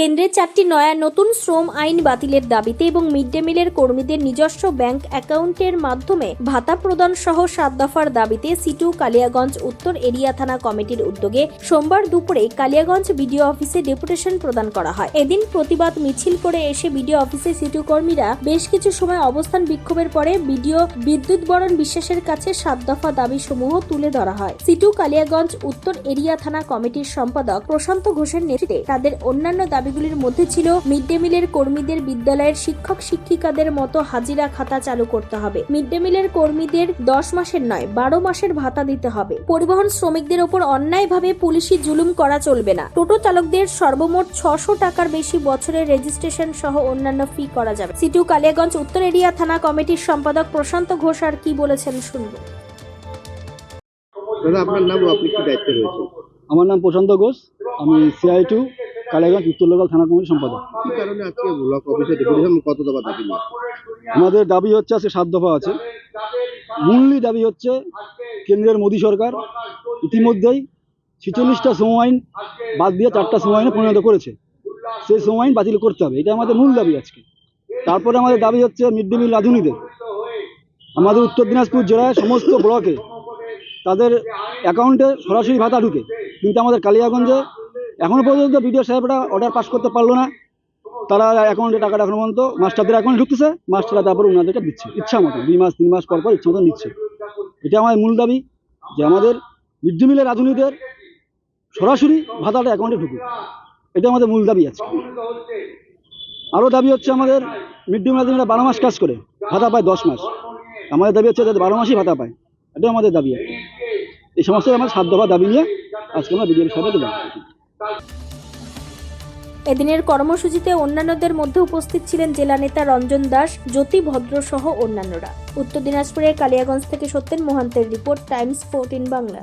কেন্দ্রের চারটি নয়া নতুন শ্রম আইন বাতিলের দাবিতে এবং মিড ডে মিলের কর্মীদের নিজস্ব ব্যাংক অ্যাকাউন্টের মাধ্যমে ভাতা প্রদান সহ সাত দফার দাবিতে সিটু, কালিয়াগঞ্জ, উত্তর এরিয়া থানা কমিটির উদ্যোগে সোমবার দুপুরে কালিয়াগঞ্জ বিডিও অফিসে ডেপুটেশন প্রদান করা হয়। এদিন প্রতিবাদ মিছিল করে এসে বিডিও অফিসে সিটু কর্মীরা বেশ কিছু সময় অবস্থান বিক্ষোভের পরে বিডিও বিদ্যুৎ বরণ বিশ্বাসের কাছে সাত দফা দাবি সমূহ তুলে ধরা হয়। সিটু, কালিয়াগঞ্জ, উত্তর এরিয়া থানা কমিটির সম্পাদক প্রশান্ত ঘোষের নেতৃত্বে তাদের অন্যান্য দাবিগুলির মধ্যে ছিল মিড ডে মিলের কর্মীদের বিদ্যালয়ের শিক্ষক শিক্ষিকাদের মতো হাজিরা খাতা চালু করতে হবে। মিড ডে মিলের কর্মীদের দশ মাসের নয় বারো মাসের ভাতা দিতে হবে। পরিবহন শ্রমিকদের ওপর অন্যায়ভাবে পুলিশি জুলুম করা চলবে না। টোটো চালকদের সর্বমোট ছশো টাকার বেশি বছরের রেজিস্ট্রেশন সহ অন্যান্য ফি করা যাবে। সিটু কালিয়াগঞ্জ উত্তর এরিয়া থানা কমিটির সম্পাদক প্রশান্ত ঘোষ আর কি বলেছেন শুনব। দাদা আপনার নাম আপনি কি দায়িত্বে রয়েছেন? আমার নাম প্রশান্ত ঘোষ আমি সিআই টু কালীগঞ্জ উত্তর লোকাল থানা কমিটির সম্পাদক। কি কারণে আজকে ব্লক অফিসে ডেপুটেশন কত দফা দাবি নিয়ে? আমাদের দাবি হচ্ছে আছে সাত দফা আছে। মূলই দাবি হচ্ছে কেন্দ্রের মোদী সরকার ইতিমধ্যেই ছেচল্লিশটা শ্রম আইন বাদ দিয়ে চারটা শ্রম আইনে পরিণত করেছে। সেই শ্রম আইন বাতিল করতে হবে এটা আমাদের মূল দাবি আজকে। তারপরে আমাদের দাবি হচ্ছে মিড ডে মিল রাঁধুনিদের আমাদের উত্তর দিনাজপুর জেলায় সমস্ত ব্লকে তাদের অ্যাকাউন্টে সরাসরি ভাতা ঢুকে। কিন্তু আমাদের কালিয়াগঞ্জে এখনও পর্যন্ত বিডিও সাহেবরা অর্ডার পাস করতে পারল না। তারা অ্যাকাউন্টে টাকাটা এখনও পর্যন্ত মাস্টারদের অ্যাকাউন্টে ঢুকতেছে। মাস্টাররা তারপর ওনাদেরকে দিচ্ছে। ইচ্ছা মতো, দুই মাস, তিন মাস পর পর ইচ্ছা মতো নিচ্ছে। এটা আমাদের মূল দাবি যে আমাদের মিড ডে মিলের রাঁধুনিদের সরাসরি ভাতাটা অ্যাকাউন্টে ঢুকুক। এটা আমাদের মূল দাবি আছে আরও দাবি হচ্ছে আমাদের মিড ডে মিল বারো মাস কাজ করে, ভাতা পায় দশ মাস। আমাদের দাবি হচ্ছে যাতে বারো মাসই ভাতা পায়। এটাও আমাদের দাবি। এই সমস্ত আমার সাত দফা দাবি নিয়ে আজকে আমরা বিডিও সাহেবকে দেবো এদিনের কর্মসূচিতে অন্যান্যদের মধ্যে উপস্থিত ছিলেন জেলা নেতা রঞ্জন দাস, জ্যোতি ভদ্র সহ অন্যান্যরা। উত্তর দিনাজপুরের কালিয়াগঞ্জ থেকে সত্যেন মোহান্তের রিপোর্ট, টাইমস, ফোরটিন বাংলা।